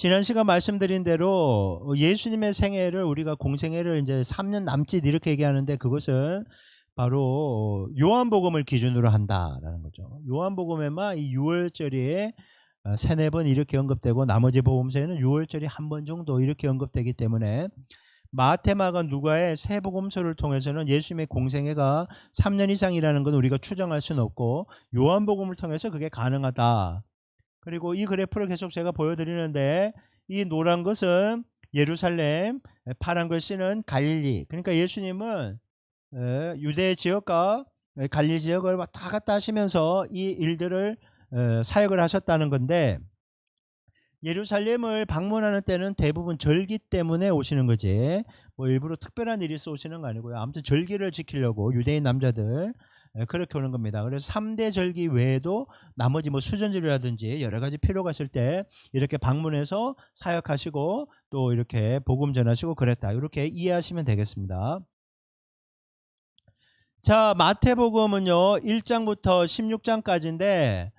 지난 시간 말씀드린 대로 예수님의 생애를 우리가 공생애를 이제 3년 남짓 이렇게 얘기하는데 그것은 바로 요한복음을 기준으로 한다라는 거죠. 요한복음에만 이 6월절이 어, 세네 번 이렇게 언급되고 나머지 복음서에는 6월절이 한 번 정도 이렇게 언급되기 때문에 마테마가 누가의 세 복음서를 통해서는 예수님의 공생애가 3년 이상이라는 건 우리가 추정할 수는 없고 요한복음을 통해서 그게 가능하다. 그리고 이 그래프를 계속 제가 보여드리는데 이 노란 것은 예루살렘, 파란 글씨는 갈릴리. 그러니까 예수님은 에, 유대 지역과 에, 갈릴리 지역을 왔다 갔다 하시면서 이 일들을 에, 사역을 하셨다는 건데 예루살렘을 방문하는 때는 대부분 절기 때문에 오시는 거지. 뭐 일부러 특별한 일이 있어 오시는 거 아니고요. 아무튼 절기를 지키려고 유대인 남자들 에, 그렇게 오는 겁니다. 그래서 3대 절기 외에도 나머지 뭐 수전절이라든지 여러 가지 필요가 있을 때 이렇게 방문해서 사역하시고 또 이렇게 복음 전하시고 그랬다. 이렇게 이해하시면 되겠습니다. 자, 마태복음은요. 1장부터 16장까지인데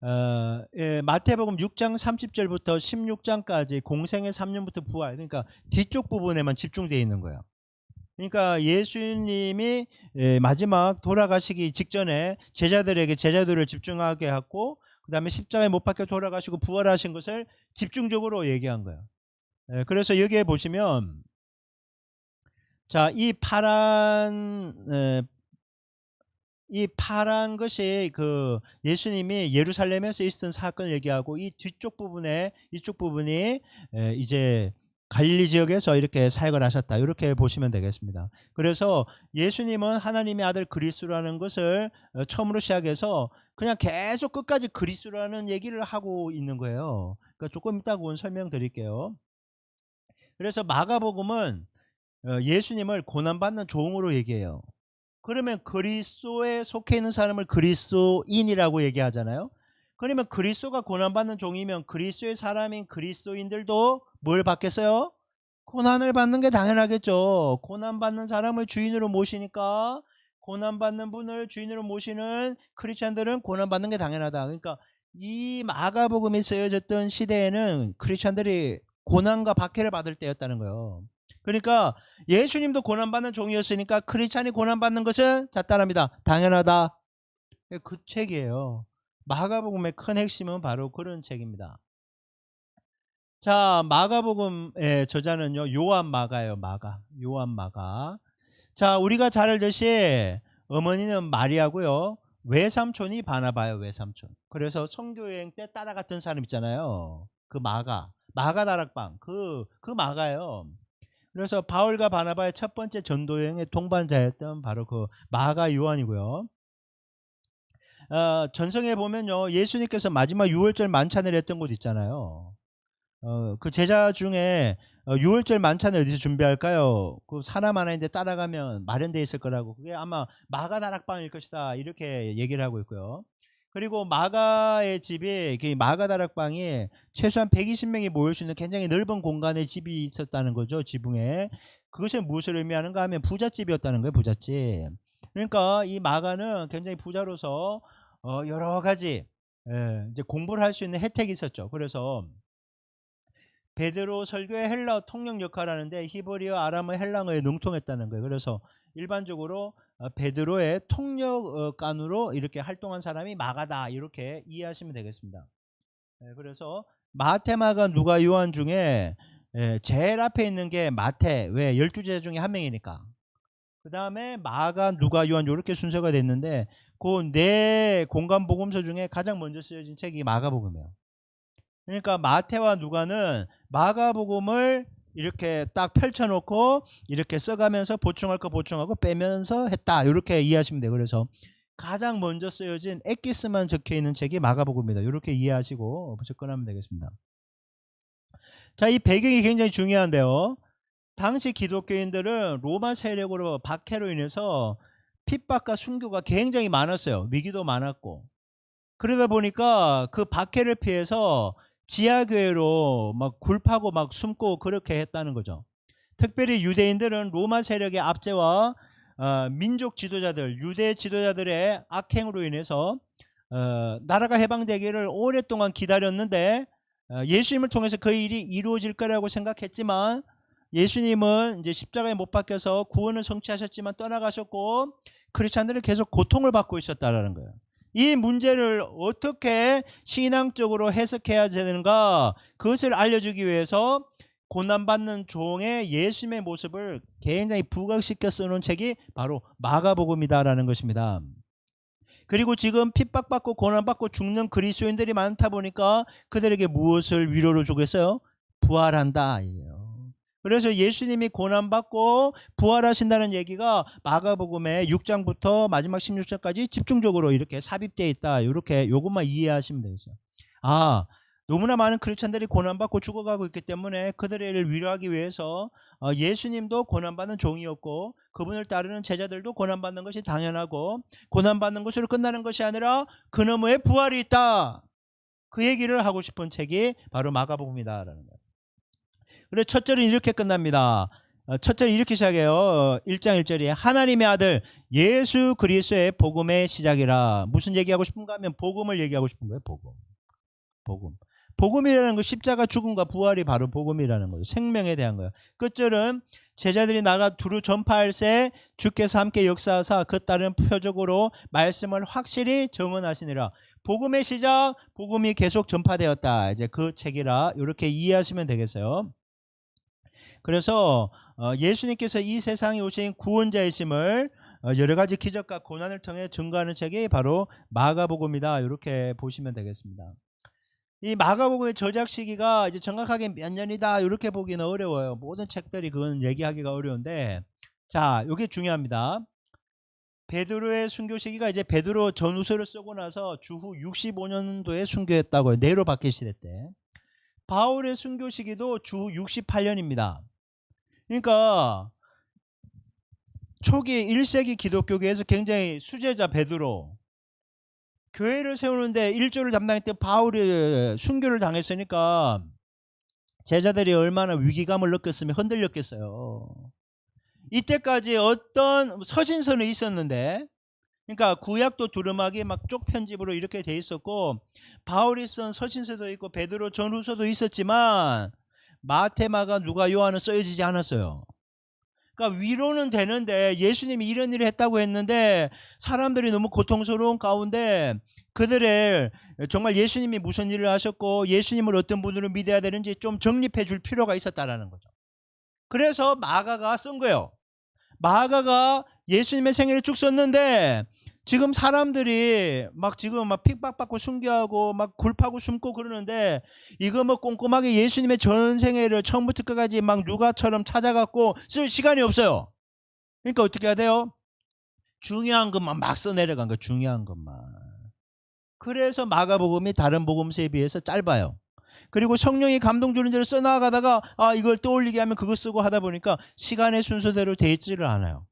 어, 예, 마태복음 6장 30절부터 16장까지 공생의 3년부터 부활. 그러니까 뒤쪽 부분에만 집중되어 있는 거예요. 그러니까 예수님이 예, 마지막 돌아가시기 직전에 제자들에게 제자들을 집중하게 하고 그 다음에 십자가에 못 박혀 돌아가시고 부활하신 것을 집중적으로 얘기한 거예요. 예, 그래서 여기에 보시면 자, 이 파란 에, 이 파란 것이 그 예수님이 예루살렘에서 있었던 사건을 얘기하고 이 뒤쪽 부분에 이쪽 부분이 에, 이제 갈릴리 지역에서 이렇게 사역을 하셨다. 이렇게 보시면 되겠습니다. 그래서 예수님은 하나님의 아들 그리스도라는 것을 어, 처음으로 시작해서 그냥 계속 끝까지 그리스도라는 얘기를 하고 있는 거예요. 그러니까 조금 이따 그건 설명드릴게요. 그래서 마가복음은 어, 예수님을 고난받는 종으로 얘기해요. 그러면 그리스도에 속해 있는 사람을 그리스도인이라고 얘기하잖아요. 그러면 그리스도가 고난받는 종이면 그리스도의 사람인 그리스도인들도 뭘 받겠어요? 고난을 받는 게 당연하겠죠. 고난받는 사람을 주인으로 모시니까 고난받는 분을 주인으로 모시는 크리스찬들은 고난받는 게 당연하다. 그러니까 이 마가복음이 쓰여졌던 시대에는 크리스찬들이 고난과 박해를 받을 때였다는 거예요. 그러니까 예수님도 고난받는 종이었으니까 크리스찬이 고난받는 것은 자 따라합니다. 당연하다. 그 책이에요. 마가복음의 큰 핵심은 바로 그런 책입니다. 자, 마가복음의 저자는요. 요한 마가예요. 마가. 요한 마가. 자, 우리가 잘 알듯이 어머니는 마리아고요. 외삼촌이 바나바요. 외삼촌. 그래서 성교여행 때 따라갔던 사람 있잖아요. 그 마가. 마가 다락방. 그, 그 마가요. 그래서 바울과 바나바의 첫 번째 전도 여행의 동반자였던 바로 그 마가 요한이고요. 어, 전성에 보면요 예수님께서 마지막 6월절 만찬을 했던 곳 있잖아요. 어, 그 제자 중에 어, 6월절 만찬을 어디서 준비할까요? 그 사람 하나인데 따라가면 마련돼 있을 거라고. 그게 아마 마가 다락방일 것이다 이렇게 얘기를 하고 있고요. 그리고 마가의 집이 그 마가 다락방이 최소한 120명이 모일 수 있는 굉장히 넓은 공간의 집이 있었다는 거죠 지붕에. 그것은 무엇을 의미하는가 하면 부잣집이었다는 거예요 부잣집. 그러니까 이 마가는 굉장히 부자로서 어, 여러 가지 예, 이제 공부를 할 수 있는 혜택이 있었죠. 그래서 베드로 설교의 헬라어 통역 역할을 하는데 히브리어, 아람어, 헬랑어에 능통했다는 거예요. 그래서 일반적으로 어, 베드로의 통역관으로 이렇게 활동한 사람이 마가다 이렇게 이해하시면 되겠습니다. 예, 그래서 마테마가 누가 요한 중에 예, 제일 앞에 있는 게 마테 왜 열두 제자 중에 한 명이니까 그 다음에 마가 누가 요한 이렇게 순서가 됐는데 그 네 공간 복음서 중에 가장 먼저 쓰여진 책이 마가복음이에요. 그러니까 마태와 누가는 마가복음을 이렇게 딱 펼쳐놓고 이렇게 써가면서 보충할 거 보충하고 빼면서 했다 이렇게 이해하시면 돼요. 그래서 가장 먼저 쓰여진 엑기스만 적혀 있는 책이 마가복음입니다. 이렇게 이해하시고 접근하면 되겠습니다. 자, 이 배경이 굉장히 중요한데요. 당시 기독교인들은 로마 세력으로 박해로 인해서 핍박과 순교가 굉장히 많았어요. 위기도 많았고. 그러다 보니까 그 박해를 피해서 지하교회로 막 굴파고 막 숨고 그렇게 했다는 거죠. 특별히 유대인들은 로마 세력의 압제와 어, 민족 지도자들, 유대 지도자들의 악행으로 인해서 어, 나라가 해방되기를 오랫동안 기다렸는데 어, 예수님을 통해서 그 일이 이루어질 거라고 생각했지만 예수님은 이제 십자가에 못 박혀서 구원을 성취하셨지만 떠나가셨고 크리스찬들은 계속 고통을 받고 있었다라는 거예요. 이 문제를 어떻게 신앙적으로 해석해야 되는가 그것을 알려주기 위해서 고난받는 종의 예수님의 모습을 굉장히 부각시켜 쓰는 책이 바로 마가복음이다라는 것입니다. 그리고 지금 핍박받고 고난받고 죽는 그리스도인들이 많다 보니까 그들에게 무엇을 위로를 주겠어요? 부활한다. 그래서 예수님이 고난받고 부활하신다는 얘기가 마가복음의 6장부터 마지막 16장까지 집중적으로 이렇게 삽입되어 있다. 이렇게 이것만 이해하시면 되겠어요. 아, 너무나 많은 크리스찬들이 고난받고 죽어가고 있기 때문에 그들을 위로하기 위해서 어, 예수님도 고난받는 종이었고 그분을 따르는 제자들도 고난받는 것이 당연하고 고난받는 것으로 끝나는 것이 아니라 그놈의 부활이 있다. 그 얘기를 하고 싶은 책이 바로 마가복음이다라는 거예요. 그래서 첫 절은 이렇게 끝납니다. 어, 첫 절이 이렇게 시작해요. 어, 1장 1절이 하나님의 아들 예수 그리스도의 복음의 시작이라. 무슨 얘기하고 싶은가 하면 복음을 얘기하고 싶은 거예요. 복음. 복음. 복음이라는 거 십자가 죽음과 부활이 바로 복음이라는 거예요. 생명에 대한 거예요. 끝절은 제자들이 나가 두루 전파할새 주께서 함께 역사하사 그 따른 표적으로 말씀을 확실히 정언하시니라. 복음의 시작, 복음이 계속 전파되었다. 이제 그 책이라 이렇게 이해하시면 되겠어요. 그래서 어, 예수님께서 이 세상에 오신 구원자이심을 어, 여러 가지 기적과 고난을 통해 증거하는 책이 바로 마가복음이다. 이렇게 보시면 되겠습니다. 이 마가복음의 저작 시기가 이제 정확하게 몇 년이다 이렇게 보기는 어려워요. 모든 책들이 그건 얘기하기가 어려운데 자, 이게 중요합니다. 베드로의 순교 시기가 이제 베드로 전후서를 쓰고 나서 주후 65년도에 순교했다고요. 네로 박히시대 때. 바울의 순교 시기도 주후 68년입니다. 그러니까 초기 1세기 기독교계에서 굉장히 수제자 베드로 교회를 세우는데 일조를 담당했던 바울이 순교를 당했으니까 제자들이 얼마나 위기감을 느꼈으면 흔들렸겠어요. 이때까지 어떤 서신서는 있었는데 그러니까 구약도 두루마기 막 쪽 편집으로 이렇게 돼 있었고 바울이 쓴 서신서도 있고 베드로 전후서도 있었지만 마테마가 누가 요한은 써지지 않았어요. 그러니까 위로는 되는데 예수님이 이런 일을 했다고 했는데 사람들이 너무 고통스러운 가운데 그들을 정말 예수님이 무슨 일을 하셨고 예수님을 어떤 분으로 믿어야 되는지 좀 정립해 줄 필요가 있었다라는 거죠. 그래서 마가가 쓴 거예요. 마가가 예수님의 생애를 쭉 썼는데 지금 사람들이 막 지금 막 픽박받고 순교하고 막 굴파고 숨고 그러는데 이거 뭐 꼼꼼하게 예수님의 전생애를 처음부터 끝까지 막 누가처럼 찾아갖고 쓸 시간이 없어요. 그러니까 어떻게 해야 돼요? 중요한 것만 막 써내려간 거 중요한 것만. 그래서 마가복음이 다른 복음서에 비해서 짧아요. 그리고 성령이 감동 주는 대로 써나가다가 아 이걸 떠올리게 하면 그거 쓰고 하다 보니까 시간의 순서대로 돼 있지를 않아요.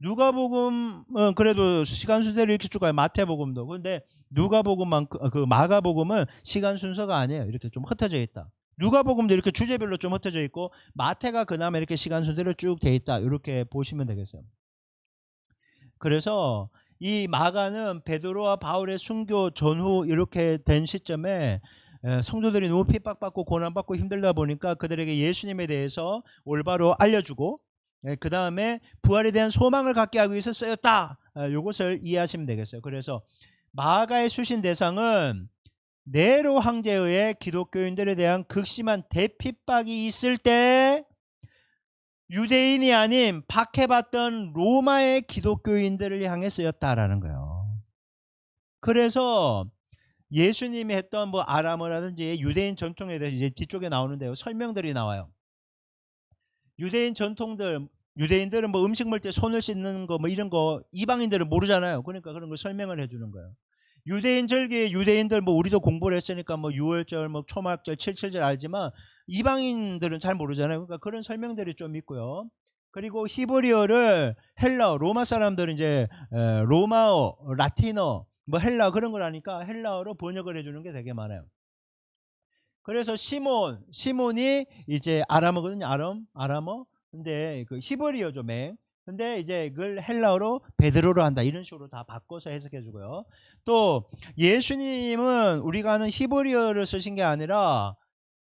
누가복음 은 그래도 시간 순서대로 이렇게 쭉 가요. 마태복음도. 근데 누가복음만 그 마가복음은 시간 순서가 아니에요. 이렇게 좀 흩어져 있다. 누가복음도 이렇게 주제별로 좀 흩어져 있고 마태가 그나마 이렇게 시간 순서대로 쭉 돼 있다. 이렇게 보시면 되겠어요. 그래서 이 마가는 베드로와 바울의 순교 전후 이렇게 된 시점에 성도들이 너무 핍박받고 고난받고 힘들다 보니까 그들에게 예수님에 대해서 올바로 알려주고 그 다음에 부활에 대한 소망을 갖게 하기 위해서 쓰였다. 이것을 이해하시면 되겠어요. 그래서 마가의 수신 대상은 네로 황제에 의해 기독교인들에 대한 극심한 대핍박이 있을 때 유대인이 아닌 박해받던 로마의 기독교인들을 향해 쓰였다라는 거예요. 그래서 예수님이 했던 뭐 아람어라든지 유대인 전통에 대해서 이제 뒤쪽에 나오는데요. 설명들이 나와요. 유대인 전통들 유대인들은 뭐 음식 먹을 때 손을 씻는 거 뭐 이런 거 이방인들은 모르잖아요. 그러니까 그런 걸 설명을 해주는 거예요. 유대인 절기 유대인들 뭐 우리도 공부를 했으니까 뭐 6월절 뭐 초막절 칠칠절 알지만 이방인들은 잘 모르잖아요. 그러니까 그런 설명들이 좀 있고요. 그리고 히브리어를 헬라어 로마 사람들은 이제 로마어 라틴어 뭐 헬라 그런 걸 아니까 헬라어로 번역을 해주는 게 되게 많아요. 그래서 시몬 시몬이 이제 아람어거든요. 아람 아람어 근데 그 히브리어죠, 맹. 근데 이제 그걸 헬라어로 베드로로 한다 이런 식으로 다 바꿔서 해석해 주고요. 또 예수님은 우리가 아는 히브리어를 쓰신 게 아니라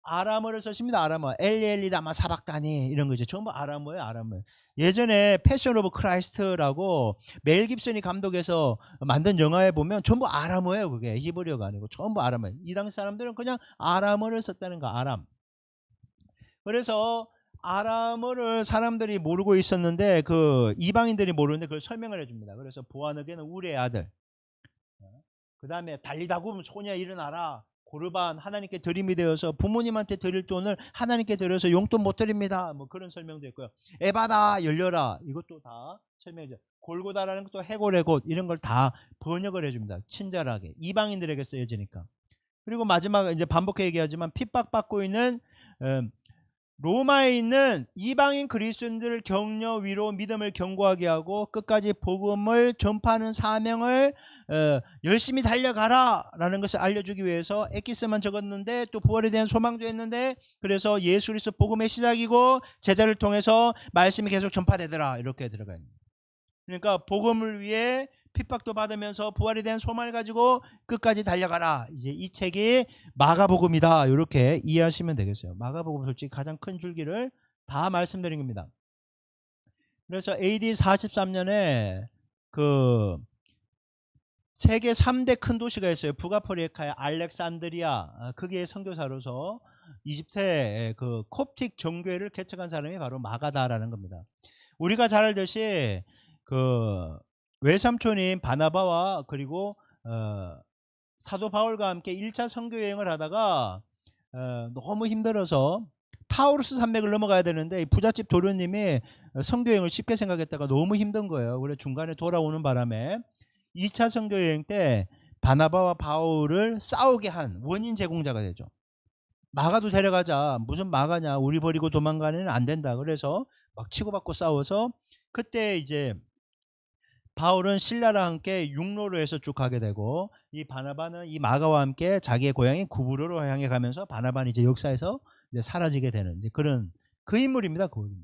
아람어를 쓰십니다. 아람어. 엘리엘리다마 사박다니 이런 거죠. 전부 아람어예요. 아람어. 예전에 패션 오브 크라이스트라고 멜 깁슨이 감독해서 만든 영화에 보면 전부 아람어예요. 그게 히브리어가 아니고 전부 아람어. 이 당시 사람들은 그냥 아람어를 썼다는 거. 아람. 그래서 아람어를 사람들이 모르고 있었는데 그 이방인들이 모르는데 그걸 설명을 해줍니다. 그래서 보아너게는 우리의 아들. 그 다음에 달리다 구면 소녀 일어나라. 고르반 하나님께 드림이 되어서 부모님한테 드릴 돈을 하나님께 드려서 용돈 못 드립니다. 뭐 그런 설명도 있고요. 에바다 열려라 이것도 다 설명해줘. 골고다라는 것도 해골의 곳 이런 걸 다 번역을 해줍니다. 친절하게 이방인들에게 쓰여지니까. 그리고 마지막 이제 반복해 얘기하지만 핍박받고 있는 음, 로마에 있는 이방인 그리스도인들을 격려 위로 믿음을 견고하게 하고 끝까지 복음을 전파하는 사명을 어, 열심히 달려가라 라는 것을 알려주기 위해서 에키스만 적었는데 또 부활에 대한 소망도 했는데 그래서 예수 그리스도 복음의 시작이고 제자를 통해서 말씀이 계속 전파되더라 이렇게 들어가 있는. 그러니까 복음을 위해 핍박도 받으면서 부활에 대한 소망을 가지고 끝까지 달려가라. 이제 이 책이 마가복음이다. 이렇게 이해하시면 되겠어요. 마가복음 솔직히 가장 큰 줄기를 다 말씀드린 겁니다. 그래서 AD 43년에 그 세계 3대 큰 도시가 있어요. 북아프리카의 알렉산드리아. 아, 그게 선교사로서 이집트의 그 콥틱 정교회를 개척한 사람이 바로 마가다라는 겁니다. 우리가 잘 알듯이 그 외삼촌인 바나바와 그리고 어, 사도 바울과 함께 1차 선교 여행을 하다가 어, 너무 힘들어서 타우루스 산맥을 넘어가야 되는데 이 부잣집 도련님이 선교 여행을 쉽게 생각했다가 너무 힘든 거예요. 그래서 중간에 돌아오는 바람에 2차 선교 여행 때 바나바와 바울을 싸우게 한 원인 제공자가 되죠. 마가도 데려가자. 무슨 마가냐. 우리 버리고 도망가는 안 된다. 그래서 막 치고받고 싸워서 그때 이제 바울은 신라랑 함께 육로로 해서 쭉 가게 되고 이 바나바는 이 마가와 함께 자기의 고향인 구브로로 향해 가면서 바나바는 이제 역사에서 이제 사라지게 되는 이제 그런 그 인물입니다. 그 인물.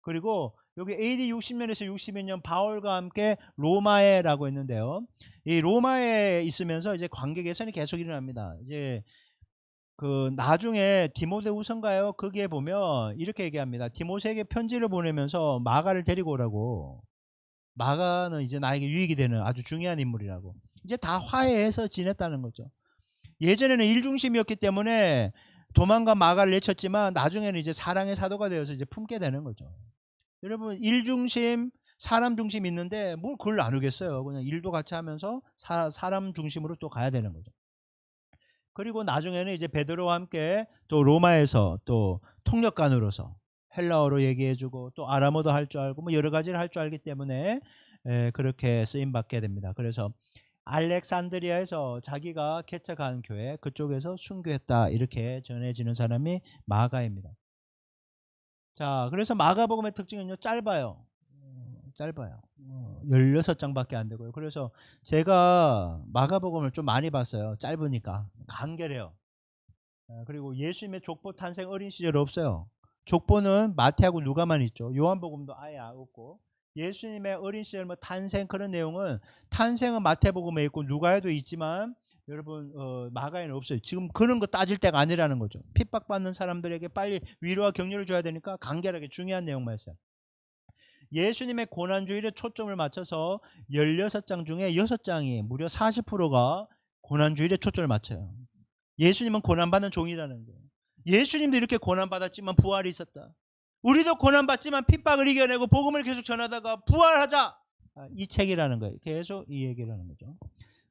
그리고 여기 AD 60년에서 60년 바울과 함께 로마에라고 했는데요. 이 로마에 있으면서 이제 관계 개선이 계속 일어납니다. 이제 그 나중에 디모데후서인가요? 거기에 보면 이렇게 얘기합니다. 디모세에게 편지를 보내면서 마가를 데리고 오라고. 마가는 이제 나에게 유익이 되는 아주 중요한 인물이라고. 이제 다 화해해서 지냈다는 거죠. 예전에는 일중심이었기 때문에 도망간 마가를 내쳤지만 나중에는 이제 사랑의 사도가 되어서 이제 품게 되는 거죠. 여러분 일중심 사람 중심 있는데 뭘 그걸 나누겠어요. 그냥 일도 같이 하면서 사, 사람 중심으로 또 가야 되는 거죠. 그리고 나중에는 이제 베드로와 함께 또 로마에서 또 통역관으로서 헬라어로 얘기해주고 또 아람어도 할 줄 알고 뭐 여러 가지를 할 줄 알기 때문에 에, 그렇게 쓰임 받게 됩니다. 그래서 알렉산드리아에서 자기가 개척한 교회 그쪽에서 순교했다 이렇게 전해지는 사람이 마가입니다. 자, 그래서 마가복음의 특징은요 짧아요. 어, 짧아요. 어, 16장밖에 안 되고요. 그래서 제가 마가복음을 좀 많이 봤어요. 짧으니까 간결해요. 어, 그리고 예수님의 족보 탄생 어린 시절 없어요. 족보는 마태하고 누가만 있죠. 요한복음도 아예 없고 예수님의 어린 시절 뭐 탄생 그런 내용은 탄생은 마태복음에 있고 누가에도 있지만 여러분 어, 마가에는 없어요. 지금 그런 거 따질 때가 아니라는 거죠. 핍박받는 사람들에게 빨리 위로와 격려를 줘야 되니까 간결하게 중요한 내용만 했어요. 예수님의 고난주일에 초점을 맞춰서 16장 중에 6장이 무려 40%가 고난주일에 초점을 맞춰요. 예수님은 고난받는 종이라는 거예요. 예수님도 이렇게 고난받았지만 부활이 있었다. 우리도 고난받지만 핍박을 이겨내고 복음을 계속 전하다가 부활하자. 아, 이 책이라는 거예요. 계속 이 얘기를 하는 거죠.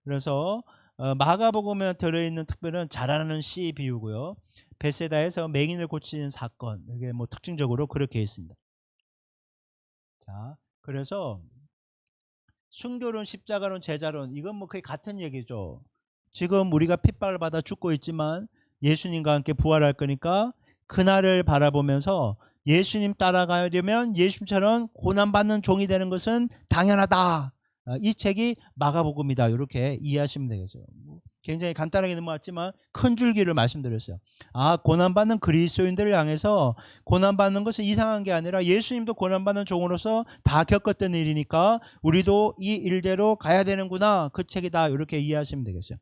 그래서 어, 마가복음에 들어있는 특별은 자라는 씨 비유고요. 베세다에서 맹인을 고치는 사건 이게 뭐 특징적으로 그렇게 있습니다. 자, 그래서 순교론, 십자가론, 제자론 이건 뭐 거의 같은 얘기죠. 지금 우리가 핍박을 받아 죽고 있지만 예수님과 함께 부활할 거니까 그날을 바라보면서 예수님 따라가려면 예수님처럼 고난받는 종이 되는 것은 당연하다. 아, 이 책이 마가복음이다. 이렇게 이해하시면 되겠죠. 뭐 굉장히 간단하게 넘어왔지만 큰 줄기를 말씀드렸어요. 아 고난받는 그리스도인들을 향해서 고난받는 것은 이상한 게 아니라 예수님도 고난받는 종으로서 다 겪었던 일이니까 우리도 이 일대로 가야 되는구나 그 책이다 이렇게 이해하시면 되겠어요.